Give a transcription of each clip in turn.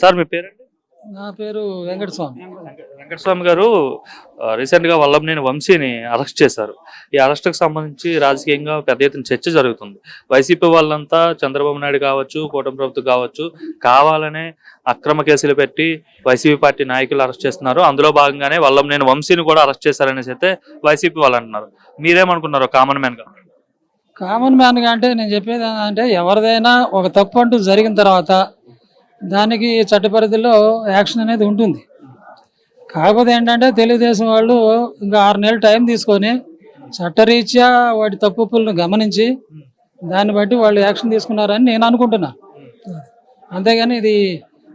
Sir మీ పేరండి? నా పేరు వెంకటస్వామి. వెంకటస్వామి గారు రీసెంట్గా వల్లభనేని వంశీని అరెస్ట్ చేశారు. ఈ అరెస్ట్కు సంబంధించి రాజకీయంగా పెద్ద ఎత్తున చర్చ జరుగుతుంది. వైసీపీ వాళ్ళంతా చంద్రబాబు నాయుడు కావచ్చు కూటమి ప్రభుత్వం కావచ్చు కావాలనే అక్రమ కేసులు పెట్టి వైసీపీ పార్టీ నాయకులు అరెస్ట్ చేస్తున్నారు. అందులో భాగంగానే వల్లభనేని వంశీని కూడా అరెస్ట్ చేశారనేసి అయితే వైసీపీ వాళ్ళు అంటున్నారు. మీరేమనుకున్నారు కామన్ మ్యాన్గా కామన్ మ్యాన్గా అంటే నేను చెప్పేది అంటే ఎవరిదైనా ఒక తప్పు అంటూ జరిగిన తర్వాత దానికి చట్ట పరిధిలో యాక్షన్ అనేది ఉంటుంది. కాకపోతే ఏంటంటే తెలుగుదేశం వాళ్ళు ఇంకా ఆరు నెలలు టైం తీసుకొని చట్టరీత్యా వాటి తప్పులను గమనించి దాన్ని బట్టి వాళ్ళు యాక్షన్ తీసుకున్నారని నేను అనుకుంటున్నాను అంతేగాని ఇది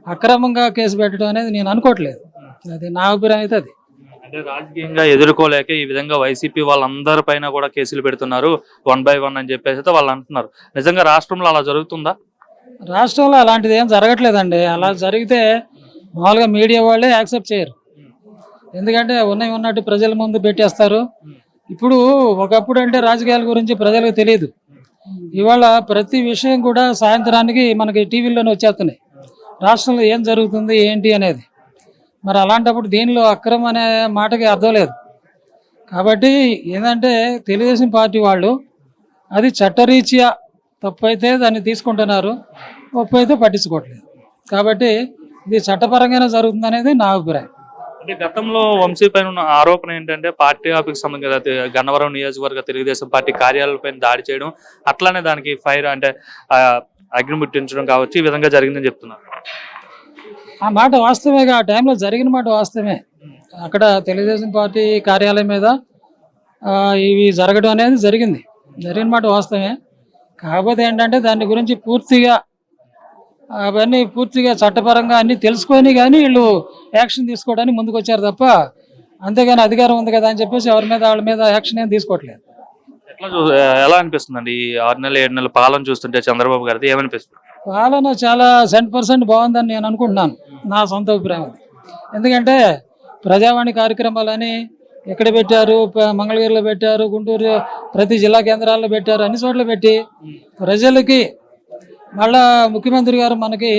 అక్రమంగా కేసు పెట్టడం అనేది నేను అనుకోవట్లేదు. అది నా అభిప్రాయం అయితే అది. అంటే రాజకీయంగా ఎదుర్కోలేక ఈ విధంగా వైసీపీ వాళ్ళందరి పైన కూడా కేసులు పెడుతున్నారు. వన్ బై వన్ అని చెప్పేసి అయితే వాళ్ళు అంటున్నారు. నిజంగా రాష్ట్రంలో అలా జరుగుతుందా? రాష్ట్రంలో అలాంటిది ఏం జరగట్లేదండి. అలా జరిగితే మామూలుగా మీడియా వాళ్ళే యాక్సెప్ట్ చేయరు. ఎందుకంటే ఉన్నాయి ఉన్నట్టు ప్రజల ముందు పెట్టేస్తారు. ఇప్పుడు ఒకప్పుడు అంటే రాజకీయాల గురించి ప్రజలకు తెలియదు. ఇవాళ ప్రతి విషయం కూడా సాయంత్రానికి మనకి టీవీలోనే వచ్చేస్తున్నాయి. రాష్ట్రంలో ఏం జరుగుతుంది ఏంటి అనేది. మరి అలాంటప్పుడు దీనిలో అక్రమం అనే మాటకి అర్థం లేదు. కాబట్టి ఏంటంటే తెలుగుదేశం పార్టీ వాళ్ళు అది చట్టరీత్యా తప్పైతే దాన్ని తీసుకుంటున్నారు. ఒప్పు అయితే పట్టించుకోవట్లేదు. కాబట్టి ఇది చట్టపరంగానే జరుగుతుంది అనేది నా అభిప్రాయం. అంటే గతంలో వంశీ పైన ఉన్న ఆరోపణ ఏంటంటే పార్టీ ఆఫీస్ సంబంధించి గన్నవరం నియోజకవర్గ తెలుగుదేశం పార్టీ కార్యాలయాలపైన దాడి చేయడం అట్లానే దానికి ఫైర్ అంటే అగ్ని ముట్టించడం కావచ్చు ఈ విధంగా జరిగిందని చెప్తున్నారు. ఆ మాట వాస్తవేగా ఆ టైంలో జరిగిన మాట వాస్తవమే. అక్కడ తెలుగుదేశం పార్టీ కార్యాలయం మీద ఇవి జరగడం అనేది జరిగింది. జరిగిన మాట వాస్తవమే. కాకపోతే ఏంటంటే దాని గురించి పూర్తిగా అవన్నీ పూర్తిగా చట్టపరంగా అన్ని తెలుసుకొని కానీ వీళ్ళు యాక్షన్ తీసుకోవడానికి ముందుకు వచ్చారు తప్ప అంతేగాని అధికారం ఉంది కదా అని చెప్పేసి ఎవరి మీద వాళ్ళ మీద యాక్షన్ ఏం తీసుకోవట్లేదు. ఎట్లా ఎలా అనిపిస్తుందండి? ఈ ఆరు నెలలు ఏడు నెలల పాలన చూస్తుంటే చంద్రబాబు గారిది ఏమనిపిస్తుంది? పాలన చాలా సెంట్ పర్సెంట్ బాగుందని నేను అనుకుంటున్నాను. నా సొంత అభిప్రాయం అది. ఎందుకంటే ప్రజావాణి కార్యక్రమాలని ఎక్కడ పెట్టారు? మంగళగిరిలో పెట్టారు? గుంటూరు ప్రతి జిల్లా కేంద్రాల్లో పెట్టారు? అన్ని చోట్ల పెట్టి ప్రజలకి మళ్ళా ముఖ్యమంత్రి గారు మనకి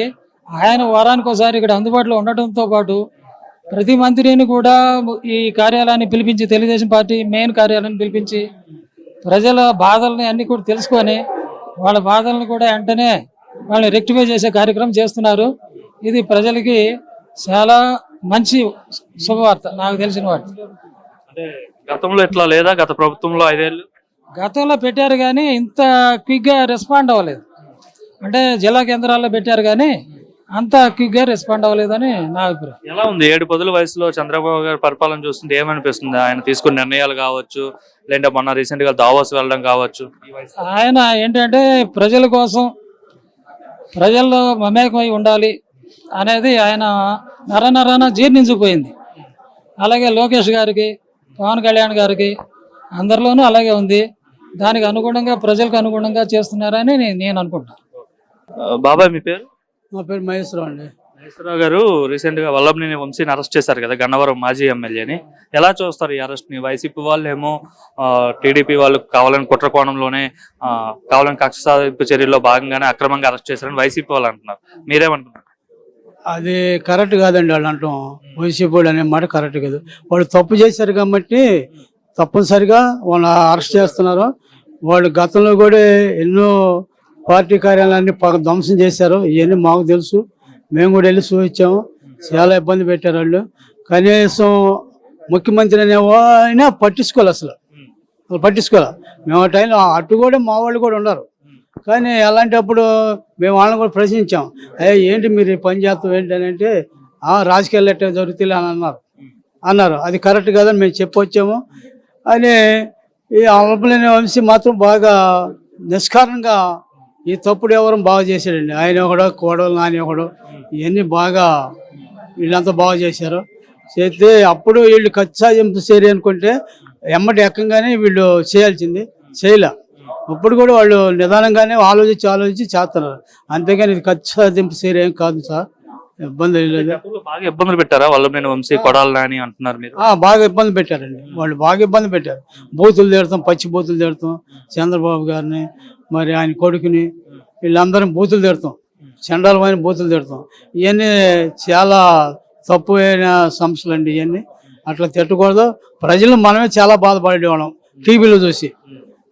ఆయన వారానికి ఒకసారి ఇక్కడ అందుబాటులో ఉండటంతో పాటు ప్రతి మంత్రిని కూడా ఈ కార్యాలయాన్ని పిలిపించి తెలుగుదేశం పార్టీ మెయిన్ కార్యాలయాన్ని పిలిపించి ప్రజల బాధల్ని అన్ని కూడా తెలుసుకొని వాళ్ళ బాధలను కూడా వెంటనే వాళ్ళని రెక్టిఫై చేసే కార్యక్రమం చేస్తున్నారు. ఇది ప్రజలకి చాలా మంచి శుభవార్త నాకు తెలిసిన వాటి అంటే గతంలో ఇట్లా లేదా? గత ప్రభుత్వంలో ఐదేళ్ళు? గతంలో పెట్టారు కానీ ఇంత క్విక్గా రెస్పాండ్ అవ్వలేదు. అంటే జిల్లా కేంద్రాల్లో పెట్టారు కానీ అంత క్విక్గా రెస్పాండ్ అవ్వలేదని నా అభిప్రాయం. ఎలా ఉంది? ఏడు పదుల వయసులో చంద్రబాబు గారి పరిపాలన చూస్తుంటే ఏమనిపిస్తుంది? ఆయన తీసుకున్న నిర్ణయాలు కావచ్చు లేదంటే మొన్న రీసెంట్గా దావోస్ వెళ్ళడం కావచ్చు. ఆయన ఏంటంటే ప్రజల కోసం ప్రజల్లో మమేకమై ఉండాలి అనేది ఆయన నరనరన జీర్ణించిపోయింది. అలాగే లోకేష్ గారికి పవన్ కళ్యాణ్ గారికి అందరిలోనూ అలాగే ఉంది. దానికి అనుగుణంగా ప్రజలకు అనుగుణంగా చేస్తున్నారని నేను అనుకుంటాను ఆ, బాబాయ్ మీ పేరు? మా పేరు మహేశ్వరరావు అండి. నాగేశ్వరరావు గారు రీసెంట్గా వల్లభనేని వంశీని అరెస్ట్ చేశారు కదా గన్నవరం మాజీ ఎమ్మెల్యేని. ఎలా చూస్తారు ఈ అరెస్ట్ని? వైసీపీ వాళ్ళు ఏమో టీడీపీ వాళ్ళు కావాలని కుట్ర కోణంలోనే ఆ, కావాలని కక్ష సాధింపు చర్యల్లో భాగంగానే అక్రమంగా అరెస్ట్ చేశారని వైసీపీ వాళ్ళు అంటున్నారు. మీరేమంటున్నారు? అది కరెక్ట్ కాదండి వాళ్ళు అంటాం. వైసీపీ వాళ్ళు అనే మాట కరెక్ట్ కాదు. వాళ్ళు తప్పు చేశారు కాబట్టి తప్పనిసరిగా వాళ్ళు అరెస్ట్ చేస్తున్నారు. వాళ్ళు గతంలో కూడా ఎన్నో పార్టీ కార్యాలయాన్ని ధ్వంసం చేశారు. ఇవన్నీ మాకు తెలుసు. మేము కూడా వెళ్ళి చూపించాము. చాలా ఇబ్బంది పెట్టారు వాళ్ళు. కనీసం ముఖ్యమంత్రి అనే అయినా పట్టించుకోవాలి అసలు. అసలు పట్టించుకోవాలి మేము ఆ టైంలో అటు కూడా మా వాళ్ళు కూడా ఉన్నారు. కానీ అలాంటప్పుడు మేము వాళ్ళని కూడా ప్రశ్నించాం. అయ్యా ఏంటి మీరు పని చేస్తాం ఏంటి అని అంటే "ఆ, రాజకీయాలు ఎట్లా జరుగుతుంది అని అన్నారు. అన్నారు. అది కరెక్ట్ కాదని మేము చెప్పొచ్చాము. అని ఈ అల్పలేని వంశీ మాత్రం బాగా నిష్కారణంగా ఈ తప్పుడు ఎవరు బాగా చేశాడండి. ఆయన ఒకడు కోడలు నాని ఒకడు ఇవన్నీ బాగా వీళ్ళంతా బాగా చేశారు. చేస్తే అప్పుడు వీళ్ళు ఖచ్చితంగా చేరి అనుకుంటే ఎమ్మటి ఎక్కంగానే వీళ్ళు చేయాల్సింది. చేయలే. అప్పుడు కూడా వాళ్ళు నిదానంగానే ఆలోచించి ఆలోచించి చేస్తున్నారు. అంతేగాని ఇది ఖచ్చితంగా సేర్ ఏం కాదు సార్. ఇబ్బంది లేదు. బాగా ఇబ్బందులు పెట్టారా? వల్లభనేని వంశీ కొడాలని అంటున్నారు మీరు. బాగా ఇబ్బంది పెట్టారండి. వాళ్ళు బాగా ఇబ్బంది పెట్టారు. బూతులు తిడతాం పచ్చి బూతులు తిడతాం చంద్రబాబు గారిని మరి ఆయన కొడుకుని వీళ్ళందరం బూతులు తిడతాం. చండాలమైన బూతులు తిడతాం. ఇవన్నీ చాలా తప్పు అయిన సమస్యలు అండి ఇవన్నీ. అట్లా తిట్టకూడదు. ప్రజలు మనమే చాలా బాధపడేవాళ్ళం టీవీలో చూసి.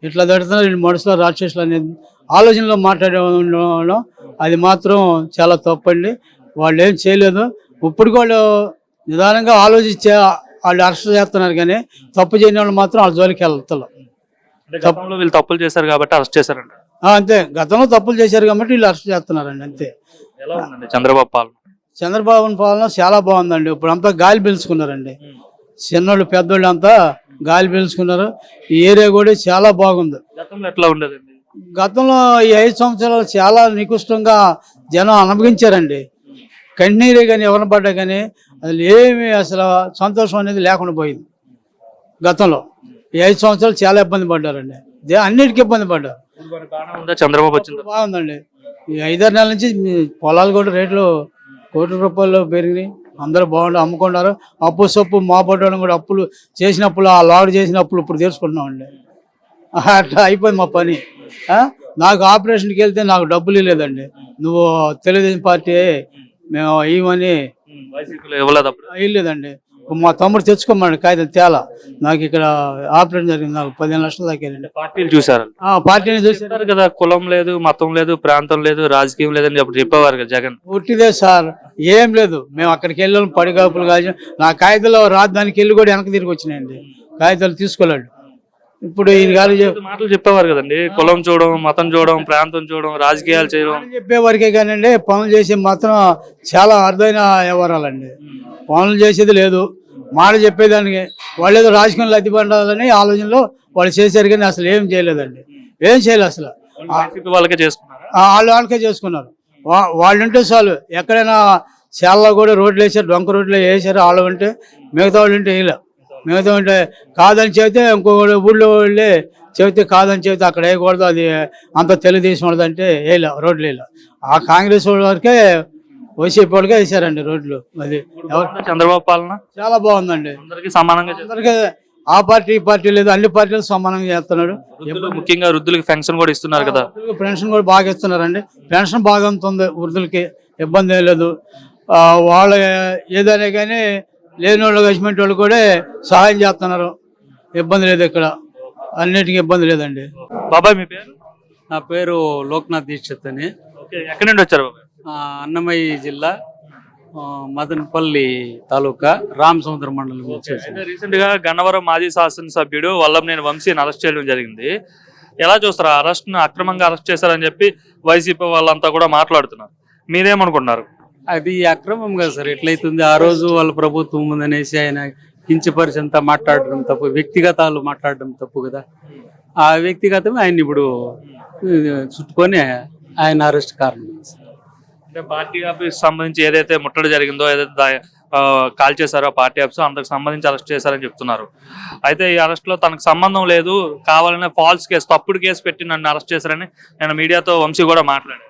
ఇట్లా తిడుతున్నారు వీళ్ళు మనుషులు రాక్షసులు అనేది ఆలోచనలో మాట్లాడే వాళ్ళం. అది మాత్రం చాలా తప్పండి. వాళ్ళు ఏం చేయలేదు. ఇప్పుడు వాళ్ళు నిదానంగా ఆలోచించే వాళ్ళు అరెస్ట్ చేస్తున్నారు కానీ తప్పు చేయని వాళ్ళు మాత్రం వాళ్ళ జోలికి వెళ్తారు గతంలో వీళ్ళు తప్పులు చేశారు కాబట్టి అరెస్ట్ చేశారంట. ఆ, అంతే. గతంలో తప్పులు చేశారు కాబట్టి వీళ్ళు అరెస్ట్ చేస్తున్నారండి అంతే. చంద్రబాబు పాలన? చంద్రబాబు పాలన చాలా బాగుందండి. ఇప్పుడు అంతా గాలి పీల్చుకున్నారండి. చిన్నోళ్ళు పెద్దోళ్ళు అంతా గాలి పీల్చుకున్నారు. ఈ ఏరియా కూడా చాలా బాగుంది. గతంలో ఎట్లా ఉండేదండి? గతంలో ఈ ఐదు సంవత్సరాలు చాలా నికృష్టంగా జనం అనుభవించారండి కన్నీరే కానీ ఎవరిని పడ్డా కానీ అసలు ఏమి అసలు సంతోషం అనేది లేకుండా పోయింది. గతంలో ఈ ఐదు సంవత్సరాలు చాలా ఇబ్బంది పడ్డారండి. దే- అన్నిటికీ ఇబ్బంది పడ్డారు. చంద్రబాబు వచ్చింది బాగుందండి. ఈ ఐదారు నెలల నుంచి పొలాలు కూడా రేట్లు కోటి రూపాయలు పెరిగినాయి. అందరూ బాగుండి అమ్ముకున్నారు. అప్పు సొప్పు మా పడ్డం కూడా అప్పులు చేసినప్పుడు ఆ లాడ్ చేసిన అప్పులు ఇప్పుడు తీర్చుకుంటున్నామండి. అట్లా అయిపోయింది మా పని? నాకు ఆపరేషన్కి వెళ్తే నాకు డబ్బులు లేదండి నువ్వు తెలుగుదేశం పార్టీ మేము ఇవని ఇవ్వలేదండి. మా తమ్ముడు తెచ్చుకోమన్నాడు కాగితం తేలా. నాకు ఇక్కడ ఆపరేషన్ జరిగింది నాకు పదిహేను లక్షలు దాకేనండి పార్టీలు చూసారు ఆ పార్టీని చూసి చెప్పారు కదా కులం లేదు మతం లేదు ప్రాంతం లేదు రాజకీయం లేదని అప్పుడు చెప్పేవారు కదా జగన్. పుట్టిదే సార్ ఏం లేదు. మేము అక్కడికి వెళ్ళాం పడిగాపులు కాల్చాం. నా కాగితాలు రాజధానికి వెళ్ళి కూడా వెనక్కి తిరిగి వచ్చినాయండి. కాగితాలు తీసుకోలేడు ఇప్పుడు గారు చెప్- మాటలు చెప్పేవారు కదండి. కులం చూడడం మతం చూడడం ప్రాంతం చూడడం రాజకీయాలు చేయడం. మాటలు చెప్పే వరకే కానండి పనులు చేసే మాత్రం చాలా అరుదైన వ్యవహారాలండి. పనులు చేసేది లేదు. మాట చెప్పేదానికి వాళ్ళు ఏదో రాజకీయంలో అతి పండాలని ఆలోచనలో వాళ్ళు చేశారు కానీ అసలు ఏం చేయలేదండి. ఏం చేయలేదు అసలు? వాళ్ళకే చేసుకున్నారు? వాళ్ళు వాళ్ళకే చేసుకున్నారు. వా- వాళ్ళు ఉంటే చాలు. ఎక్కడైనా చాలా కూడా రోడ్లు వేసారు డొంక రోడ్లు వేసారు వాళ్ళు ఉంటే మిగతా వాళ్ళు ఉంటే వేయలే మిగతా ఉంటే కాదని చెబితే ఇంకో ఊళ్ళో వాళ్ళే చెబితే కాదని చెబితే అక్కడ వేయకూడదు అది అంత తెలుగుదేశం వాళ్ళది అంటే వేయలే రోడ్లు వేయలే ఆ కాంగ్రెస్ వాళ్ళ వరకే వైసీపీ వాళ్ళకే వేసారండి రోడ్లు అది చంద్రబాబు పాలన? చాలా బాగుందండి. అందరికీ సమానంగా అందరికీ ఆ పార్టీ ఈ పార్టీ లేదు అన్ని పార్టీలు సమానంగా చేస్తున్నాడు ముఖ్యంగా వృద్ధులకి పెన్షన్ కూడా ఇస్తున్నారు కదా. పెన్షన్ కూడా బాగా ఇస్తున్నారండి. పెన్షన్ బాగా ఉంటుంది వృద్ధులకి ఇబ్బంది ఏం లేదు. వాళ్ళ ఏదైనా కానీ లేని వాళ్ళు గవర్నమెంట్ వాళ్ళు కూడా సహాయం చేస్తున్నారు. ఇబ్బంది లేదు ఇక్కడ. అన్నిటికీ ఇబ్బంది లేదండి. బాబాయ్ మీ పేరు? నా పేరు లోక్నాథ్ దీక్షిత్ అని. ఓకే ఎక్కడి నుండి వచ్చారు బాబాయ్? ఆ, అన్నమయ్య జిల్లా ఆ, మదనపల్లి తాలూకా రామసముద్ర మండలం నుంచి వచ్చాను. అయితే రీసెంట్గా గన్నవరం మాజీ శాసనసభ్యుడు వల్లంనేని వంశీని అరెస్ట్ చేయడం జరిగింది. ఎలా చూస్తారు? అరెస్ట్ను అక్రమంగా అరెస్ట్ చేశారని చెప్పి వైసీపీ వాళ్ళంతా కూడా మాట్లాడుతున్నారు. మీరేమనుకుంటున్నారు? అది అక్రమం కదా సార్. ఎట్లయితుంది? ఆ రోజు వాళ్ళ ప్రభుత్వం ఉందనేసి ఆయన కించపరిచంతా మాట్లాడడం తప్పు వ్యక్తిగతాలు మాట్లాడడం తప్పు కదా. ఆ వ్యక్తిగతం ఆయన ఇప్పుడు చుట్టుకొని ఆయన అరెస్ట్ కారణం అంటే పార్టీ ఆఫీస్ సంబంధించి ఏదైతే ముట్టడి జరిగిందో ఏదైతే కాల్ చేశారో పార్టీ ఆఫీస్ అంతకు సంబంధించి అరెస్ట్ చేశారని చెప్తున్నారు. అయితే ఈ అరెస్ట్లో తనకు సంబంధం లేదు కావాలనే ఫాల్స్ కేసు తప్పుడు కేసు పెట్టి నన్ను అరెస్ట్ చేశారని నేను మీడియాతో వంశీ కూడా మాట్లాడాను.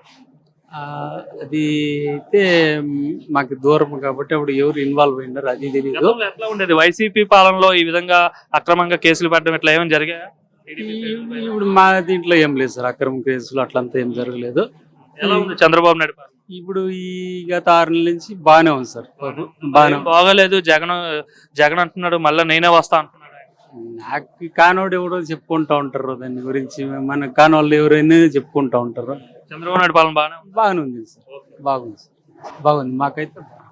అది అయితే మాకు దూరం కాబట్టి అప్పుడు ఎవరు ఇన్వాల్వ్ అయినారు అది తెలియదు ఎట్లా ఉండేది? వైసీపీ పాలనలో ఈ విధంగా అక్రమంగా కేసులు పెట్టడం ఇట్లా ఏమైనా జరిగాయా ఇప్పుడు మా దీంట్లో ఏం లేదు సార్. అక్రమ కేసులు అట్లంతా ఏం జరగలేదు. ఎలా ఉంది చంద్రబాబు నాయుడు పాలన? ఇప్పుడు ఈ గత ఆరు నెలల నుంచి బాగానే ఉంది సార్. బాగానే ఏం బాగోలేదు. జగన్ జగన్ అంటున్నాడు మళ్ళీ నేనే వస్తా అంటున్నాడు నాకు కానోడు ఎవడో చెప్పుకుంటా ఉంటారు దాని గురించి. మన కానోళ్ళు ఎవరైనా చెప్పుకుంటా ఉంటారు. చంద్రబాబు నాయుడు పాలన బాగానే బాగానే ఉంది సార్. బాగుంది సార్. బాగుంది. మాకైతే